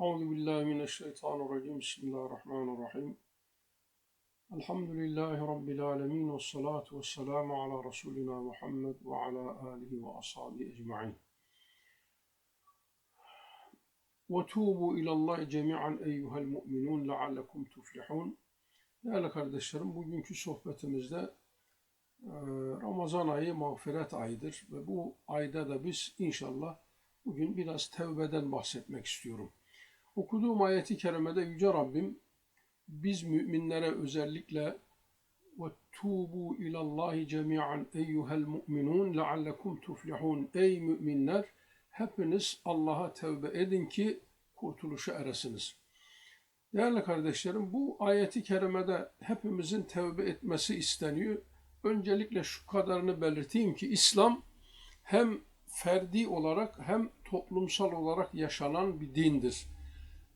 Euzu billahi mineşşeytanirracim. Bismillahirrahmanirrahim. Elhamdülillahi rabbil alamin ve salatu vesselamu ala resulina Muhammed ve ala alihi ve ashabi ecmaîn. Ve tubu ila Allah cemian eyyuhel mu'minun leallekum tuflihun. Değerli kardeşlerim, bugünkü sohbetimizde e, Ramazan ayı mağfiret ayıdır ve bu ayda da biz inşallah bugün biraz tevbeden bahsetmek istiyorum. Okuduğum ayeti kerimede Yüce Rabbim biz müminlere özellikle ve tubu ilallahi cemi'an eyyuhel mu'minun leallekum tuflihun. Ey müminler hepiniz Allah'a tevbe edin ki kurtuluşa eresiniz. Değerli kardeşlerim bu ayeti kerimede hepimizin tevbe etmesi isteniyor. Öncelikle şu kadarını belirteyim ki İslam hem ferdi olarak hem toplumsal olarak yaşanan bir dindir.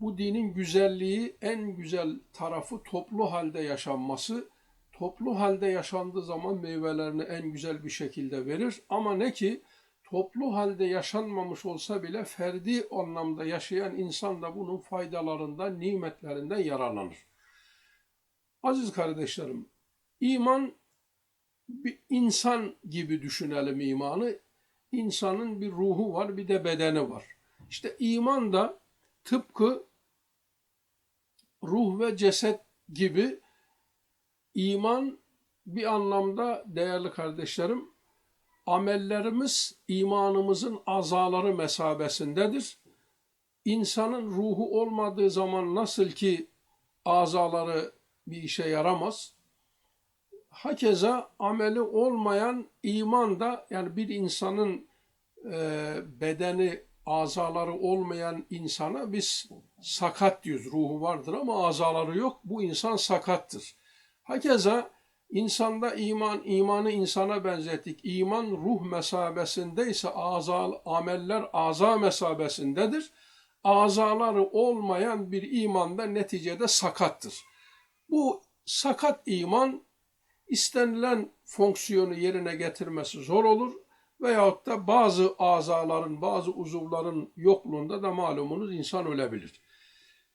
Bu dinin güzelliği en güzel tarafı toplu halde yaşanması. Toplu halde yaşandığı zaman meyvelerini en güzel bir şekilde verir. Ama ne ki toplu halde yaşanmamış olsa bile ferdi anlamda yaşayan insan da bunun faydalarından, nimetlerinden yararlanır. Aziz kardeşlerim, iman bir insan gibi düşünelim imanı. İnsanın bir ruhu var, bir de bedeni var. İşte iman da tıpkı ruh ve ceset gibi iman bir anlamda değerli kardeşlerim amellerimiz imanımızın azaları mesabesindedir. İnsanın ruhu olmadığı zaman nasıl ki azaları bir işe yaramaz. Hakeza ameli olmayan iman da yani bir insanın e, bedeni azaları olmayan insana biz sakat diyoruz. Ruhu vardır ama azaları yok. Bu insan sakattır. Hakeza insanda iman, imanı insana benzettik. İman ruh mesabesindeyse azal, ameller aza mesabesindedir. Azaları olmayan bir iman da neticede sakattır. Bu sakat iman istenilen fonksiyonu yerine getirmesi zor olur veyahut da bazı azaların, bazı uzuvların yokluğunda da malumunuz insan ölebilir.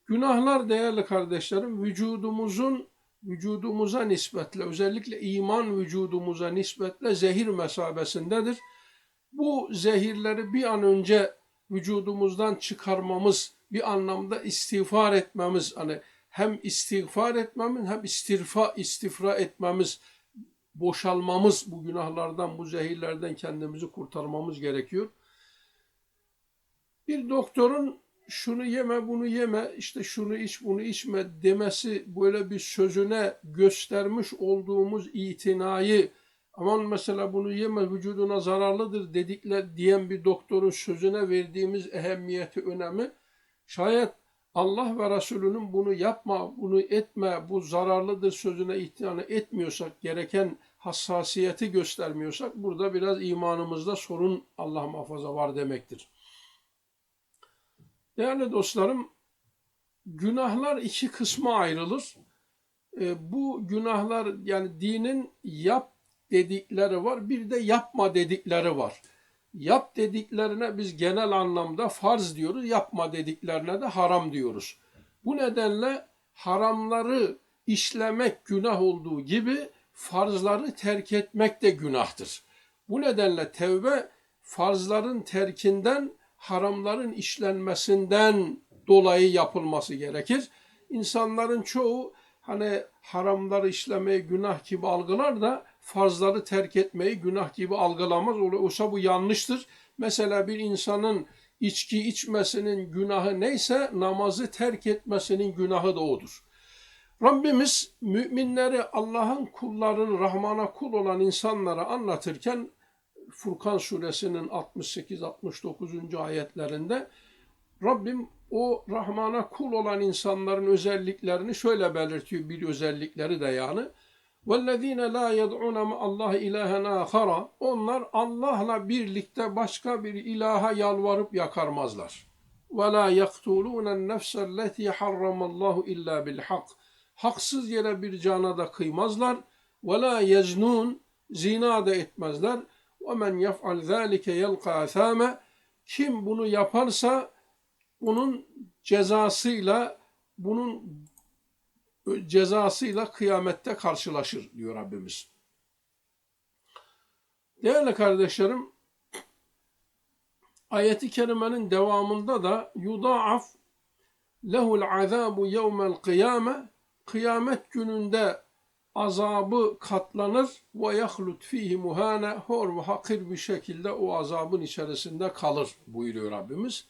Günahlar değerli kardeşlerim vücudumuzun vücudumuza nispetle özellikle iman vücudumuza nispetle zehir mesabesindedir. Bu zehirleri bir an önce vücudumuzdan çıkarmamız, bir anlamda istiğfar etmemiz, hani hem istiğfar etmemiz hem istirfa, istifra etmemiz, boşalmamız, bu günahlardan, bu zehirlerden kendimizi kurtarmamız gerekiyor. Bir doktorun şunu yeme, bunu yeme, işte şunu iç, bunu içme demesi böyle bir sözüne göstermiş olduğumuz itinayı aman mesela bunu yeme vücuduna zararlıdır dedikler diyen bir doktorun sözüne verdiğimiz ehemmiyeti, önemi şayet Allah ve Resulünün bunu yapma, bunu etme, bu zararlıdır sözüne itina etmiyorsak, gereken hassasiyeti göstermiyorsak burada biraz imanımızda sorun Allah muhafaza var demektir. Değerli dostlarım, günahlar iki kısma ayrılır. E, bu günahlar yani dinin yap dedikleri var, bir de yapma dedikleri var. Yap dediklerine biz genel anlamda farz diyoruz, yapma dediklerine de haram diyoruz. Bu nedenle haramları işlemek günah olduğu gibi farzları terk etmek de günahtır. Bu nedenle tevbe farzların terkinden haramların işlenmesinden dolayı yapılması gerekir. İnsanların çoğu hani haramları işlemeyi günah gibi algılar da farzları terk etmeyi günah gibi algılamaz. Oysa bu yanlıştır. Mesela bir insanın içki içmesinin günahı neyse namazı terk etmesinin günahı da odur. Rabbimiz müminleri Allah'ın kullarını Rahman'a kul olan insanlara anlatırken Furkan suresinin 68-69. ayetlerinde Rabbim o Rahman'a kul olan insanların özelliklerini şöyle belirtiyor bir özellikleri de yani. وَالَّذ۪ينَ لَا يَدْعُونَ مَا اللّٰهِ اِلَٰهًا آخَرًا Onlar Allah'la birlikte başka bir ilaha yalvarıp yakarmazlar. وَلَا يَقْتُولُونَ النَّفْسَ الَّتِي حَرَّمَ اللّٰهُ اِلَّا بِالْحَقِّ Haksız yere bir cana da kıymazlar. وَلَا يَزْنُونَ Zina da etmezler. وَمَنْ يَفْعَلْ ذَٰلِكَ يَلْقَى ثَامَ Kim bunu yaparsa onun cezasıyla bunun cezasıyla kıyamette karşılaşır diyor Rabbimiz. Değerli kardeşlerim, ayeti kerimenin devamında da yudaaf lehul azabu yevmel kıyame kıyamet gününde azabı katlanır ve yahlut fihi muhane hor ve hakir bir şekilde o azabın içerisinde kalır buyuruyor Rabbimiz.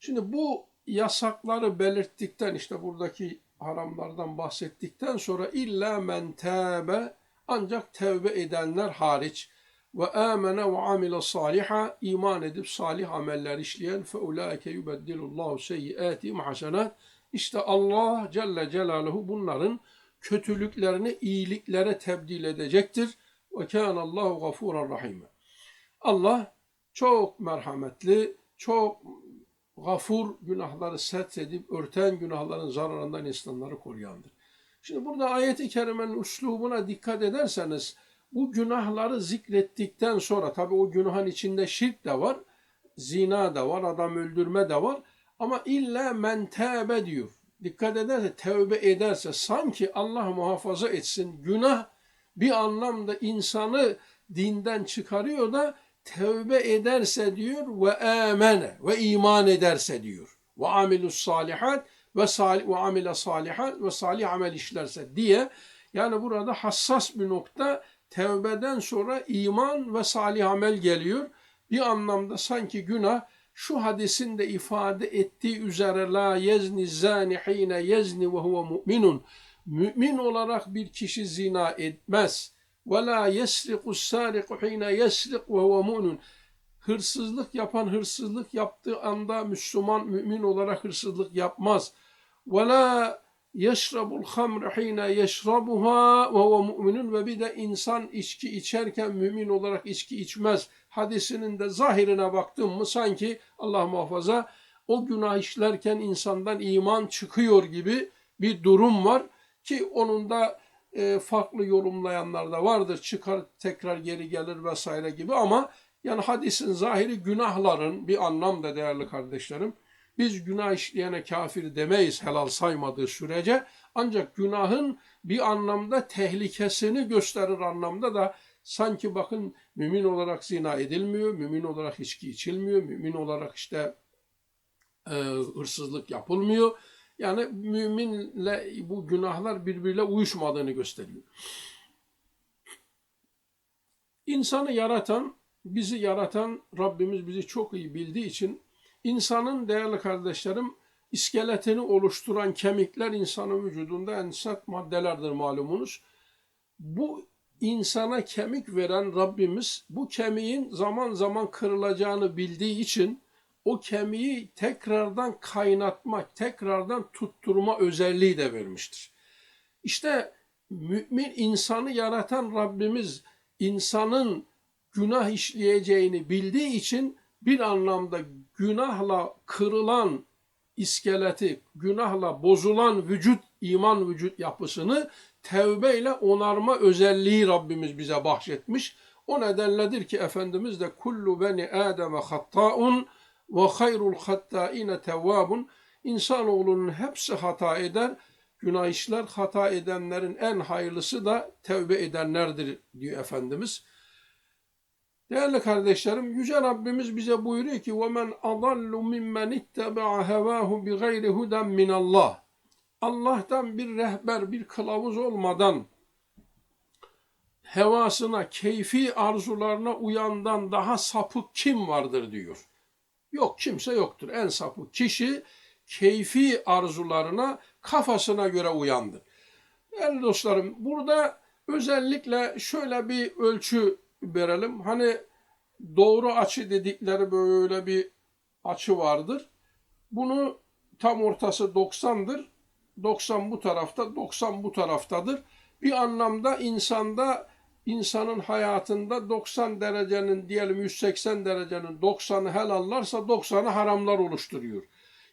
Şimdi bu yasakları belirttikten işte buradaki haramlardan bahsettikten sonra illa men tâbe ancak tevbe edenler hariç ve amene ve amile saliha iman edip salih ameller işleyen fe ulaike yubeddilullahu seyyiatihim hasenat işte Allah Celle Celaluhu bunların kötülüklerini iyiliklere tebdil edecektir. Ve kânallahu gafûran rahîme. Allah çok merhametli, çok gafur günahları edip örten günahların zararından insanları koruyandır. Şimdi burada ayet-i kerimenin üslubuna dikkat ederseniz bu günahları zikrettikten sonra tabi o günahın içinde şirk de var, zina da var, adam öldürme de var ama illa men tevbe diyor. Dikkat ederse tevbe ederse sanki Allah muhafaza etsin günah bir anlamda insanı dinden çıkarıyor da tevbe ederse diyor ve amene ve iman ederse diyor. Ve amilus salihat ve salih ve amile salihat ve salih amel işlerse diye yani burada hassas bir nokta tevbeden sonra iman ve salih amel geliyor. Bir anlamda sanki günah şu hadisin de ifade ettiği üzere la yezni zani hine yezni ve huve mu'minun. Mümin olarak bir kişi zina etmez. Ve la yesriku sariku hine yesrik ve huve mu'minun. Hırsızlık yapan hırsızlık yaptığı anda Müslüman mümin olarak hırsızlık yapmaz. Ve la yeşrabul hamr hine yeşrabuha ve huve mu'minun ve bir de insan içki içerken mümin olarak içki içmez. Hadisinin de zahirine baktım mı sanki Allah muhafaza o günah işlerken insandan iman çıkıyor gibi bir durum var ki onun da e, farklı yorumlayanlar da vardır. Çıkar tekrar geri gelir vesaire gibi ama yani hadisin zahiri günahların bir anlamda değerli kardeşlerim. Biz günah işleyene kafir demeyiz helal saymadığı sürece. Ancak günahın bir anlamda tehlikesini gösterir anlamda da sanki bakın mümin olarak zina edilmiyor, mümin olarak içki içilmiyor, mümin olarak işte e, hırsızlık yapılmıyor. Yani müminle bu günahlar birbiriyle uyuşmadığını gösteriyor. İnsanı yaratan, bizi yaratan Rabbimiz bizi çok iyi bildiği için insanın değerli kardeşlerim iskeletini oluşturan kemikler insanın vücudunda en sert maddelerdir malumunuz. Bu insana kemik veren Rabbimiz bu kemiğin zaman zaman kırılacağını bildiği için o kemiği tekrardan kaynatmak, tekrardan tutturma özelliği de vermiştir. İşte mümin insanı yaratan Rabbimiz insanın günah işleyeceğini bildiği için bir anlamda günahla kırılan iskeleti, günahla bozulan vücut, iman vücut yapısını tevbeyle onarma özelliği Rabbimiz bize bahşetmiş. O nedenledir ki Efendimiz de kullu beni Adem'e hattaun ve hayrul hattaine tevvabun. İnsanoğlunun hepsi hata eder. Günah işler hata edenlerin en hayırlısı da tevbe edenlerdir diyor Efendimiz. Değerli kardeşlerim, Yüce Rabbimiz bize buyuruyor ki وَمَنْ أَضَلُّ مِمَّنِ اتَّبَعَ هَوَاهُ بِغَيْرِ هُدًى مِنَ اللّٰهِ Allah'tan bir rehber, bir kılavuz olmadan hevasına, keyfi arzularına uyandan daha sapık kim vardır diyor. Yok kimse yoktur. En sapık kişi keyfi arzularına, kafasına göre uyandır. Değerli dostlarım burada özellikle şöyle bir ölçü verelim. Hani doğru açı dedikleri böyle bir açı vardır. Bunu tam ortası 90'dır. 90 bu tarafta, 90 bu taraftadır. Bir anlamda insanda insanın hayatında 90 derecenin diyelim 180 derecenin 90'ı helallarsa 90'ı haramlar oluşturuyor.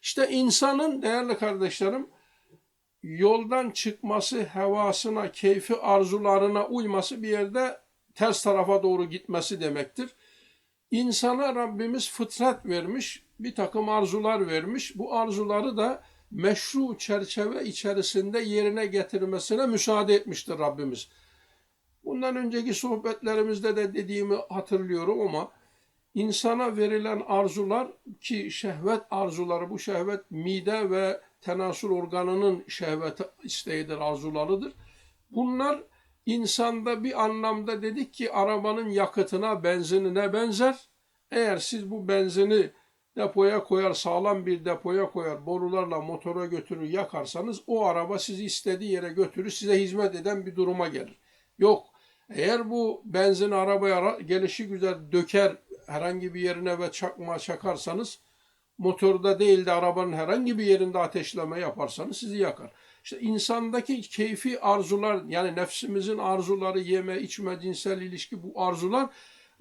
İşte insanın değerli kardeşlerim yoldan çıkması, hevasına, keyfi arzularına uyması bir yerde ters tarafa doğru gitmesi demektir. İnsana Rabbimiz fıtrat vermiş. bir takım arzular vermiş. Bu arzuları da meşru çerçeve içerisinde yerine getirmesine müsaade etmiştir Rabbimiz. Bundan önceki sohbetlerimizde de dediğimi hatırlıyorum ama insana verilen arzular ki şehvet arzuları bu şehvet mide ve tenasül organının şehvet isteğidir, arzularıdır. Bunlar insanda bir anlamda dedik ki arabanın yakıtına, benzinine benzer. Eğer siz bu benzini depoya koyar, sağlam bir depoya koyar, borularla motora götürür yakarsanız o araba sizi istediği yere götürür, size hizmet eden bir duruma gelir. Yok. Eğer bu benzin arabaya gelişi güzel döker herhangi bir yerine ve çakma çakarsanız motorda değil de arabanın herhangi bir yerinde ateşleme yaparsanız sizi yakar. İşte insandaki keyfi arzular yani nefsimizin arzuları yeme, içme, cinsel ilişki bu arzular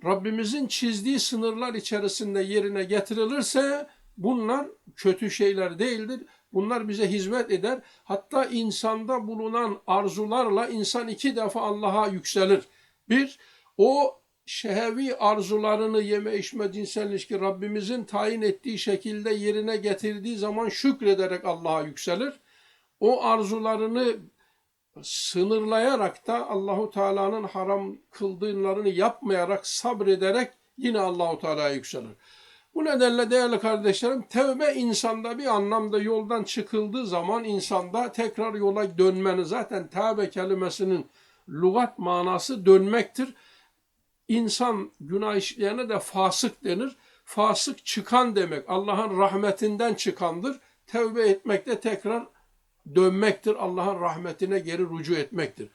Rabbimizin çizdiği sınırlar içerisinde yerine getirilirse bunlar kötü şeyler değildir. Bunlar bize hizmet eder. Hatta insanda bulunan arzularla insan iki defa Allah'a yükselir. Bir, o şehevi arzularını yeme, içme, cinsel ilişki Rabbimizin tayin ettiği şekilde yerine getirdiği zaman şükrederek Allah'a yükselir. O arzularını sınırlayarak da Allahu Teala'nın haram kıldığlarını yapmayarak sabrederek yine Allahu Teala'ya yükselir. Bu nedenle değerli kardeşlerim tevbe insanda bir anlamda yoldan çıkıldığı zaman insanda tekrar yola dönmeni zaten tevbe kelimesinin lügat manası dönmektir. İnsan günah işleyene de fasık denir. Fasık çıkan demek. Allah'ın rahmetinden çıkandır. Tevbe etmek de tekrar dönmektir. Allah'ın rahmetine geri rücu etmektir.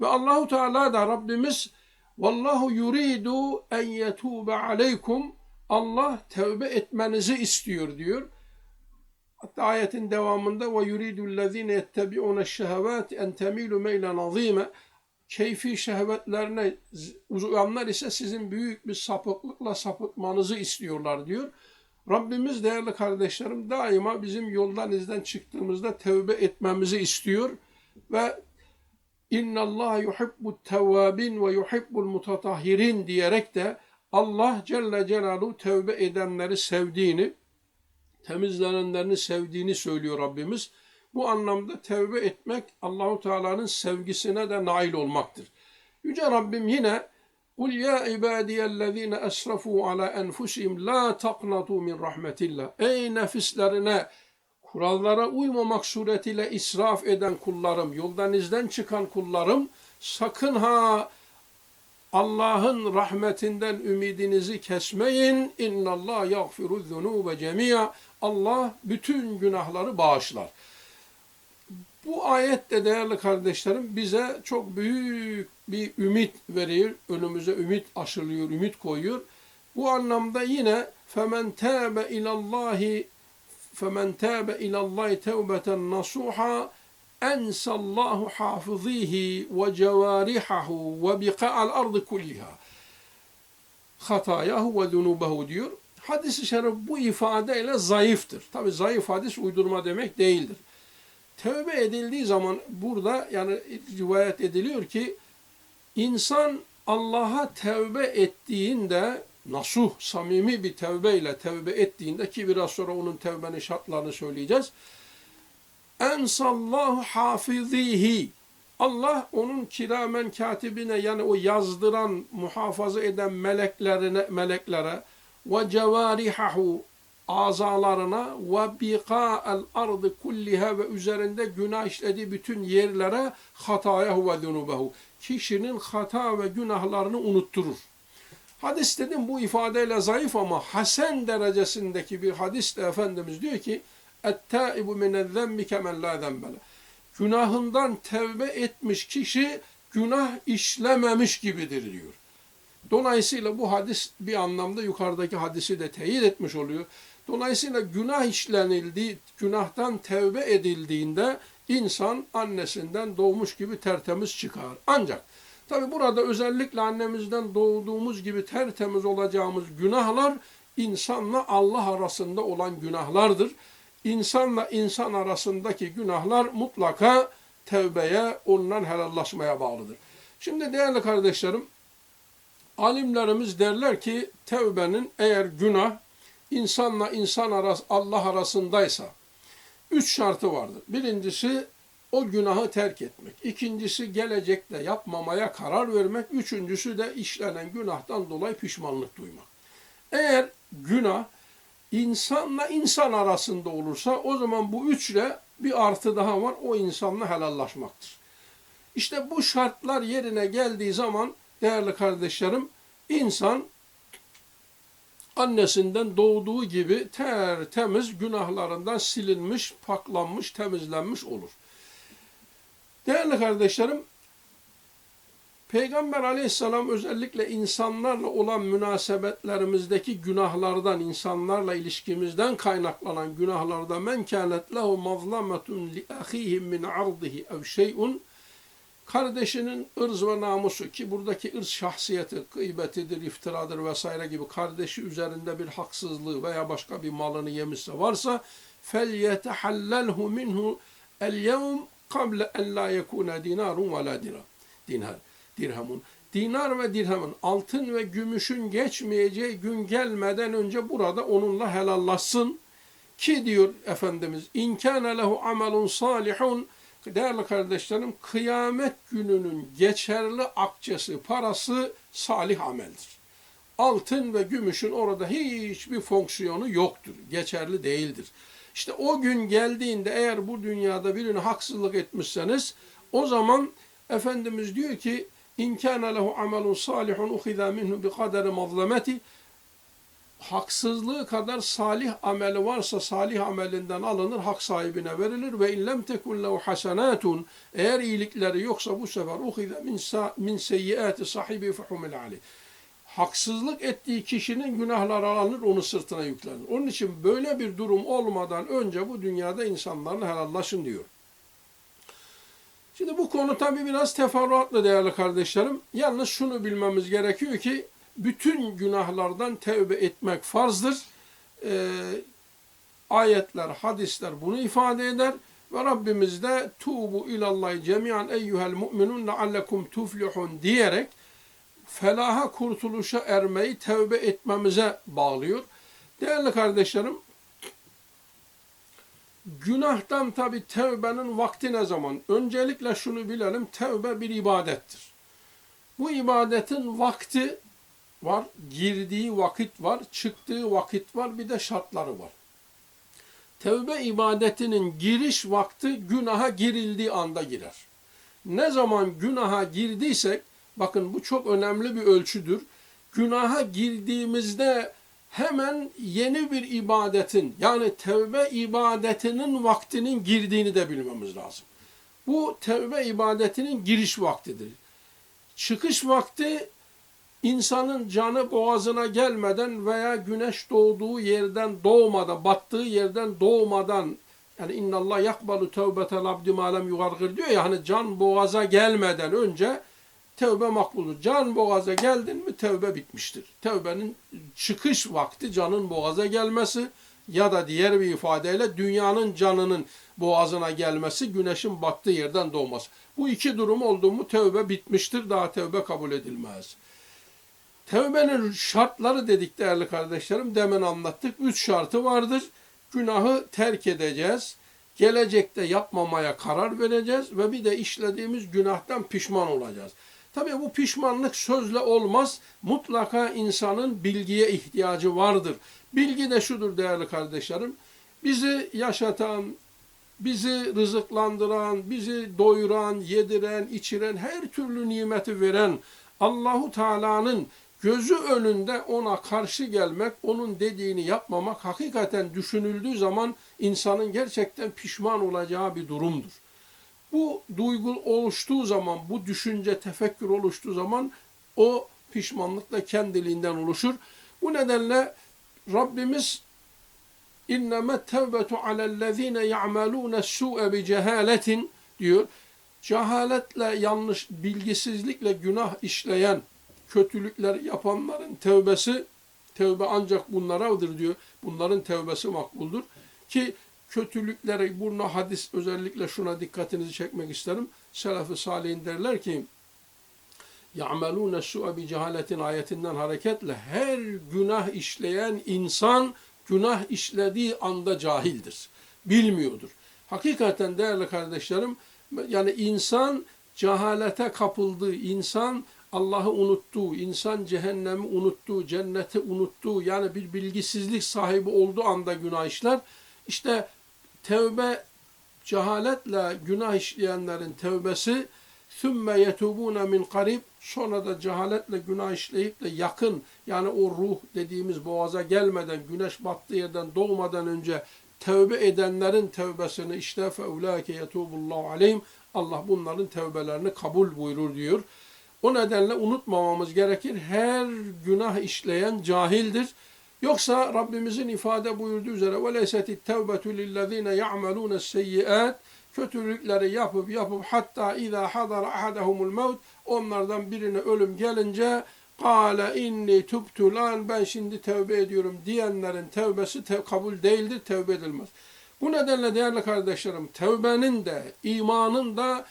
Ve Allahu Teala da Rabbimiz Vallahu yuridu en yetube aleykum Allah tevbe etmenizi istiyor diyor. Hatta ayetin devamında ve yuridu lezine yettebi'une şehevat en temilu meylen azime keyfi şehvetlerine uyanlar ise sizin büyük bir sapıklıkla sapıtmanızı istiyorlar diyor. Rabbimiz değerli kardeşlerim daima bizim yoldan izden çıktığımızda tevbe etmemizi istiyor ve inna Allah yuhibbu tevvabin ve yuhibbul mutatahhirin diyerek de Allah Celle Celaluhu tevbe edenleri sevdiğini, temizlenenlerini sevdiğini söylüyor Rabbimiz. Bu anlamda tevbe etmek Allahu Teala'nın sevgisine de nail olmaktır. Yüce Rabbim yine Kul ya ibadiyellezine esrafu ala enfusihim la taqnatu min rahmetillah. Ey nefislerine kurallara uymamak suretiyle israf eden kullarım, yoldan izden çıkan kullarım sakın ha Allah'ın rahmetinden ümidinizi kesmeyin. İnnallah yagfiru zunube cemiya. Allah bütün günahları bağışlar. Bu ayette değerli kardeşlerim bize çok büyük bir ümit veriyor. Önümüze ümit aşılıyor, ümit koyuyor. Bu anlamda yine femen tâbe ilallahi femen tâbe ilallahi tevbeten nasuha ensallahu hafızihi ve cevarihahu ve biqa'al ardı kulliha hatayahu ve zunubahu diyor. Hadis-i şerif bu ifadeyle zayıftır. Tabi zayıf hadis uydurma demek değildir. Tövbe edildiği zaman burada yani rivayet ediliyor ki insan Allah'a tevbe ettiğinde nasuh, samimi bir tevbeyle tevbe ettiğinde ki biraz sonra onun tevbenin şartlarını söyleyeceğiz. Ensallahu hafizihi Allah onun kiramen katibine yani o yazdıran, muhafaza eden meleklerine, meleklere ve cevarihahu azalarına ve biqa'el ardı kulliha ve üzerinde günah işlediği bütün yerlere hatayahu ve zunubehu. Kişinin hata ve günahlarını unutturur. Hadis dedim bu ifadeyle zayıf ama hasen derecesindeki bir hadis de Efendimiz diyor ki ettaibu minezzemmi kemen la zembele. Günahından tevbe etmiş kişi günah işlememiş gibidir diyor. Dolayısıyla bu hadis bir anlamda yukarıdaki hadisi de teyit etmiş oluyor. Dolayısıyla günah işlenildiği, günahtan tevbe edildiğinde insan annesinden doğmuş gibi tertemiz çıkar. Ancak tabi burada özellikle annemizden doğduğumuz gibi tertemiz olacağımız günahlar insanla Allah arasında olan günahlardır. İnsanla insan arasındaki günahlar mutlaka tevbeye, ondan helallaşmaya bağlıdır. Şimdi değerli kardeşlerim, alimlerimiz derler ki tevbenin eğer günah insanla insan arası, Allah arasındaysa üç şartı vardır. Birincisi o günahı terk etmek. İkincisi gelecekte yapmamaya karar vermek. Üçüncüsü de işlenen günahtan dolayı pişmanlık duymak. Eğer günah insanla insan arasında olursa o zaman bu üçle bir artı daha var. O insanla helallaşmaktır. İşte bu şartlar yerine geldiği zaman değerli kardeşlerim insan annesinden doğduğu gibi tertemiz günahlarından silinmiş, paklanmış, temizlenmiş olur. Değerli kardeşlerim, Peygamber aleyhisselam özellikle insanlarla olan münasebetlerimizdeki günahlardan, insanlarla ilişkimizden kaynaklanan günahlardan men kânet lehu mazlametun li ahihim min ardihi ev şey'un kardeşinin ırz ve namusu ki buradaki ırz şahsiyeti, gıybetidir, iftiradır vesaire gibi kardeşi üzerinde bir haksızlığı veya başka bir malını yemişse varsa فَلْيَتَحَلَّلْهُ مِنْهُ الْيَوْمِ قَبْلَ اَنْ لَا يَكُونَ دِينَارٌ وَلَا dinar, dirhamun. Dinar ve dirhamın, altın ve gümüşün geçmeyeceği gün gelmeden önce burada onunla helallaşsın. Ki diyor Efendimiz, اِنْ كَانَ لَهُ عَمَلٌ صَالِحٌ Değerli kardeşlerim, kıyamet gününün geçerli akçesi, parası salih ameldir. Altın ve gümüşün orada hiçbir fonksiyonu yoktur, geçerli değildir. İşte o gün geldiğinde eğer bu dünyada birine haksızlık etmişseniz, o zaman Efendimiz diyor ki, kana lehu amelun salihun uhiza minhu bi kaderi mazlameti haksızlığı kadar salih ameli varsa salih amelinden alınır, hak sahibine verilir ve illem tekun lehu hasenatun eğer iyilikleri yoksa bu sefer uhize min, min seyyiati sahibi fehumil aleyh. Haksızlık ettiği kişinin günahları alınır, onu sırtına yüklenir. Onun için böyle bir durum olmadan önce bu dünyada insanlarla helallaşın diyor. Şimdi bu konu tabi biraz teferruatlı değerli kardeşlerim. Yalnız şunu bilmemiz gerekiyor ki bütün günahlardan tevbe etmek farzdır. Ee, ayetler, hadisler bunu ifade eder ve Rabbimiz de tuğbu ilallahi cemiyan eyyuhel mu'minun leallekum tuflihun diyerek felaha kurtuluşa ermeyi tevbe etmemize bağlıyor. Değerli kardeşlerim, günahtan tabi tevbenin vakti ne zaman? Öncelikle şunu bilelim, tevbe bir ibadettir. Bu ibadetin vakti var, girdiği vakit var, çıktığı vakit var, bir de şartları var. Tevbe ibadetinin giriş vakti günaha girildiği anda girer. Ne zaman günaha girdiysek, bakın bu çok önemli bir ölçüdür. Günaha girdiğimizde hemen yeni bir ibadetin yani tevbe ibadetinin vaktinin girdiğini de bilmemiz lazım. Bu tevbe ibadetinin giriş vaktidir. Çıkış vakti insanın canı boğazına gelmeden veya güneş doğduğu yerden doğmadan, battığı yerden doğmadan yani innallah yakbalu tevbetel abdi malem yugargır diyor ya hani can boğaza gelmeden önce tevbe makbuldur. Can boğaza geldin mi tevbe bitmiştir. Tevbenin çıkış vakti canın boğaza gelmesi ya da diğer bir ifadeyle dünyanın canının boğazına gelmesi, güneşin battığı yerden doğması. Bu iki durum oldu mu tevbe bitmiştir, daha tevbe kabul edilmez. Tevbenin şartları dedik değerli kardeşlerim, demin anlattık. Üç şartı vardır. Günahı terk edeceğiz. Gelecekte yapmamaya karar vereceğiz ve bir de işlediğimiz günahtan pişman olacağız. Tabii bu pişmanlık sözle olmaz. Mutlaka insanın bilgiye ihtiyacı vardır. Bilgi de şudur değerli kardeşlerim. Bizi yaşatan, bizi rızıklandıran, bizi doyuran, yediren, içiren, her türlü nimeti veren Allahu Teala'nın gözü önünde ona karşı gelmek, onun dediğini yapmamak hakikaten düşünüldüğü zaman insanın gerçekten pişman olacağı bir durumdur. Bu duygu oluştuğu zaman, bu düşünce, tefekkür oluştuğu zaman o pişmanlık da kendiliğinden oluşur. Bu nedenle Rabbimiz inneme tevbetu alellezine ya'malune su'e bi cehaletin diyor. Cehaletle, yanlış, bilgisizlikle günah işleyen, kötülükler yapanların tevbesi, tevbe ancak bunlaradır diyor. Bunların tevbesi makbuldur. Ki kötülükleri, burna hadis özellikle şuna dikkatinizi çekmek isterim. Selef-i Salih'in derler ki, يَعْمَلُونَ السُّعَ بِجَهَالَةٍ ayetinden hareketle her günah işleyen insan günah işlediği anda cahildir. Bilmiyordur. Hakikaten değerli kardeşlerim yani insan cehalete kapıldığı, insan Allah'ı unuttuğu, insan cehennemi unuttuğu, cenneti unuttuğu yani bir bilgisizlik sahibi olduğu anda günah işler. İşte tevbe cehaletle günah işleyenlerin tevbesi sümme yetubune min karib sonra da cehaletle günah işleyip de yakın yani o ruh dediğimiz boğaza gelmeden güneş battığı yerden doğmadan önce tevbe edenlerin tevbesini işte feulâke yetubullahu aleyhim Allah bunların tevbelerini kabul buyurur diyor. O nedenle unutmamamız gerekir. Her günah işleyen cahildir. Yoksa Rabbimizin ifade buyurduğu üzere وَلَيْسَتِ التَّوْبَةُ لِلَّذ۪ينَ يَعْمَلُونَ السَّيِّئَاتِ Kötülükleri yapıp yapıp hatta اِذَا حَضَرَ اَحَدَهُمُ الْمَوْتِ Onlardan birine ölüm gelince قَالَ inni tubtu lan ben şimdi tevbe ediyorum diyenlerin tevbesi te- kabul değildir, tevbe edilmez. Bu nedenle değerli kardeşlerim tevbenin de imanın da ön-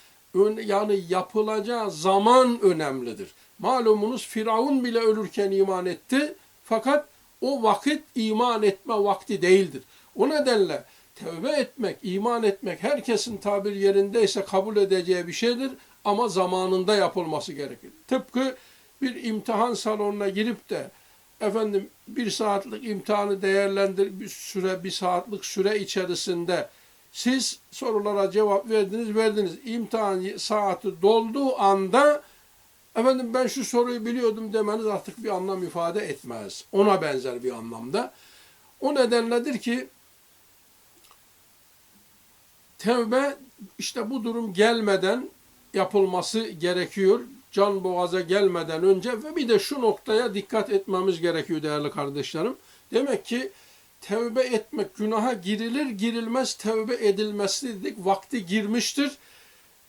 yani yapılacağı zaman önemlidir. Malumunuz Firavun bile ölürken iman etti fakat o vakit iman etme vakti değildir. O nedenle tevbe etmek, iman etmek herkesin tabir yerindeyse kabul edeceği bir şeydir ama zamanında yapılması gerekir. Tıpkı bir imtihan salonuna girip de efendim bir saatlik imtihanı değerlendir bir süre bir saatlik süre içerisinde siz sorulara cevap verdiniz verdiniz imtihan saati dolduğu anda efendim ben şu soruyu biliyordum demeniz artık bir anlam ifade etmez. Ona benzer bir anlamda. O nedenledir ki tevbe işte bu durum gelmeden yapılması gerekiyor. Can boğaza gelmeden önce ve bir de şu noktaya dikkat etmemiz gerekiyor değerli kardeşlerim. Demek ki tevbe etmek günaha girilir girilmez tevbe edilmesi dedik vakti girmiştir.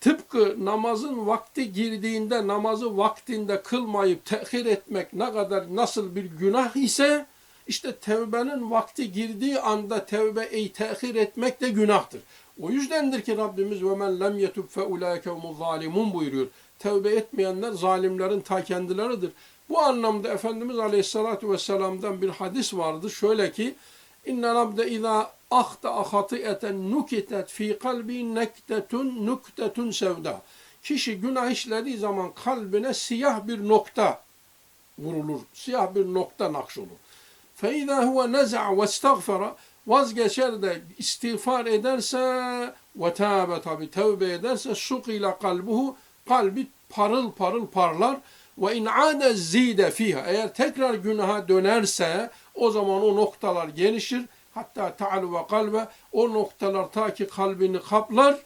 Tıpkı namazın vakti girdiğinde namazı vaktinde kılmayıp tehir etmek ne kadar nasıl bir günah ise işte tevbenin vakti girdiği anda tevbe-i tehir etmek de günahtır. O yüzdendir ki Rabbimiz ve men lem yetub fe ulaike zalimun buyuruyor. Tevbe etmeyenler zalimlerin ta kendileridir. Bu anlamda Efendimiz Aleyhisselatü Vesselam'dan bir hadis vardı. Şöyle ki İnne rabde izâ ahta hati'eten nukitet fi kalbi nektetun nuktetun sevda. Kişi günah işlediği zaman kalbine siyah bir nokta vurulur. Siyah bir nokta nakşolur. Fe izâ huve neza'a ve istagfara vazgeçer de istiğfar ederse ve tâbe tabi tevbe ederse sukile kalbuhu kalbi parıl parıl parlar ve in zide fiha eğer tekrar günaha dönerse o zaman o noktalar gelişir hatta ta'alu ve kalbe o noktalar ta ki kalbini kaplar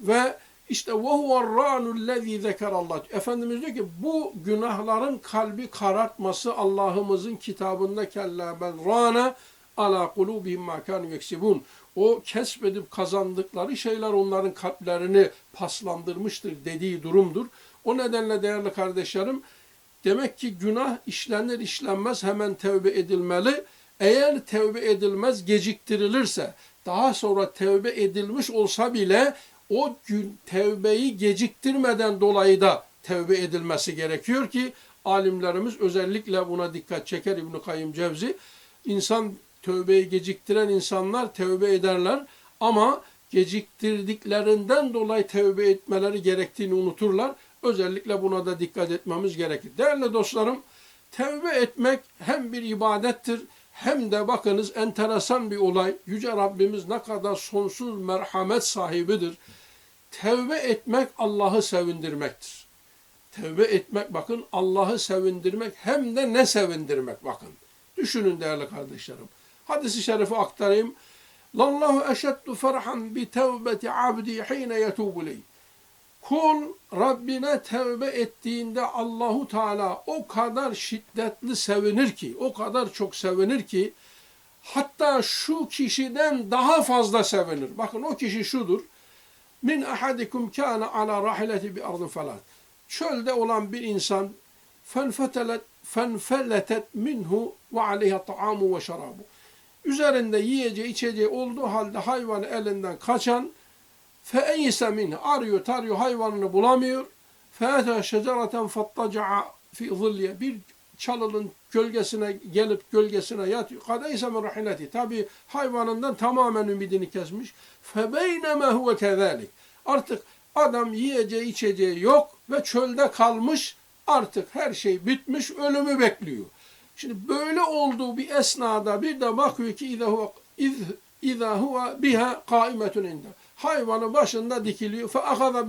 ve işte ve huve'r-rânu'llezî zekerallah. Efendimiz diyor ki bu günahların kalbi karartması Allah'ımızın kitabında kella ben râne ala kulubihim ma kanu yeksibun. O kesbedip kazandıkları şeyler onların kalplerini paslandırmıştır dediği durumdur. O nedenle değerli kardeşlerim demek ki günah işlenir işlenmez hemen tevbe edilmeli. Eğer tevbe edilmez geciktirilirse daha sonra tevbe edilmiş olsa bile o gün tevbeyi geciktirmeden dolayı da tevbe edilmesi gerekiyor ki alimlerimiz özellikle buna dikkat çeker İbn-i Kayyım Cevzi. İnsan tövbeyi geciktiren insanlar tövbe ederler ama geciktirdiklerinden dolayı tövbe etmeleri gerektiğini unuturlar. Özellikle buna da dikkat etmemiz gerekir. Değerli dostlarım, tevbe etmek hem bir ibadettir hem de bakınız enteresan bir olay. Yüce Rabbimiz ne kadar sonsuz merhamet sahibidir. Tevbe etmek Allah'ı sevindirmektir. Tevbe etmek bakın Allah'ı sevindirmek hem de ne sevindirmek bakın. Düşünün değerli kardeşlerim. Hadisi şerifi aktarayım. Lallahu eşeddu ferhan bi tevbeti abdi hine yetubu Kul Rabbine tevbe ettiğinde Allahu Teala o kadar şiddetli sevinir ki, o kadar çok sevinir ki hatta şu kişiden daha fazla sevinir. Bakın o kişi şudur. Min ahadikum kana ala rahileti bi ardın falan. Çölde olan bir insan fenfetelet fenfeletet minhu ve aleyha ta'amu ve şarabu. Üzerinde yiyeceği içeceği olduğu halde hayvanı elinden kaçan feeyse minhu arıyor tarıyor hayvanını bulamıyor. Feete şecereten fattaca'a fi zilliye bir çalılın gölgesine gelip gölgesine yatıyor. Kadeyse min rahileti. Tabi hayvanından tamamen ümidini kesmiş. Febeyneme huve kezalik. Artık adam yiyeceği içeceği yok ve çölde kalmış. Artık her şey bitmiş, ölümü bekliyor. Şimdi böyle olduğu bir esnada bir de bakıyor ki huve, iz, İza huve biha kaimetun inde. Hayvanı başında dikiliyor.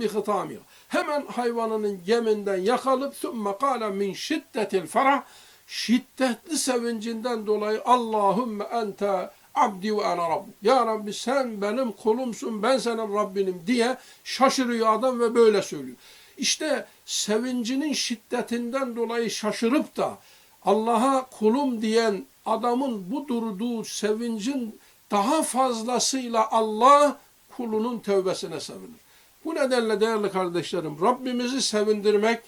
Bi hıtamiha. Hemen hayvanının geminden yakalıp sümme kâle min şiddetil ferah şiddetli sevincinden dolayı Allahümme ente abdi ve ana Rabbi. Ya Rabbi sen benim kulumsun, ben senin Rabbinim diye şaşırıyor adam ve böyle söylüyor. İşte sevincinin şiddetinden dolayı şaşırıp da Allah'a kulum diyen adamın bu durduğu sevincin daha fazlasıyla Allah kulunun tövbesine sevinir. Bu nedenle değerli kardeşlerim Rabbimizi sevindirmek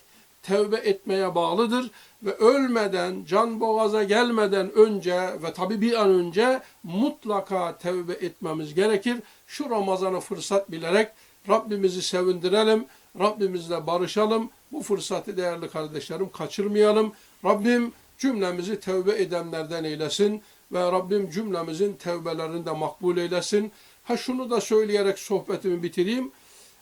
tevbe etmeye bağlıdır ve ölmeden, can boğaza gelmeden önce ve tabi bir an önce mutlaka tevbe etmemiz gerekir. Şu Ramazan'ı fırsat bilerek Rabbimizi sevindirelim, Rabbimizle barışalım. Bu fırsatı değerli kardeşlerim kaçırmayalım. Rabbim cümlemizi tevbe edenlerden eylesin ve Rabbim cümlemizin tevbelerini de makbul eylesin. Ha şunu da söyleyerek sohbetimi bitireyim.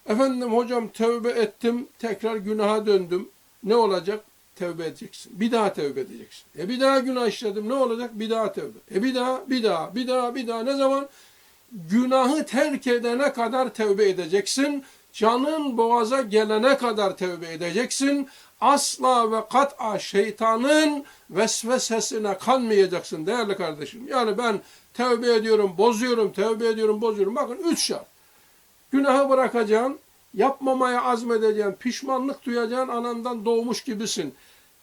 Efendim hocam tevbe ettim, tekrar günaha döndüm. Ne olacak? Tevbe edeceksin. Bir daha tevbe edeceksin. E bir daha günah işledim. Ne olacak? Bir daha tevbe. E bir daha, bir daha, bir daha, bir daha. Ne zaman? Günahı terk edene kadar tevbe edeceksin. Canın boğaza gelene kadar tevbe edeceksin. Asla ve kat'a şeytanın vesvesesine kanmayacaksın değerli kardeşim. Yani ben tevbe ediyorum, bozuyorum, tevbe ediyorum, bozuyorum. Bakın üç şart. Günahı bırakacaksın, yapmamaya azmedeceksin, pişmanlık duyacaksın, anandan doğmuş gibisin.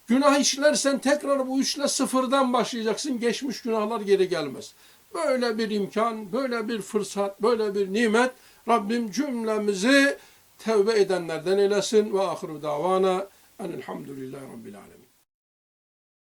Günah işlersen tekrar bu üçle sıfırdan başlayacaksın, geçmiş günahlar geri gelmez. Böyle bir imkan, böyle bir fırsat, böyle bir nimet Rabbim cümlemizi tevbe edenlerden eylesin ve ahiru davana enelhamdülillahi rabbil alemin.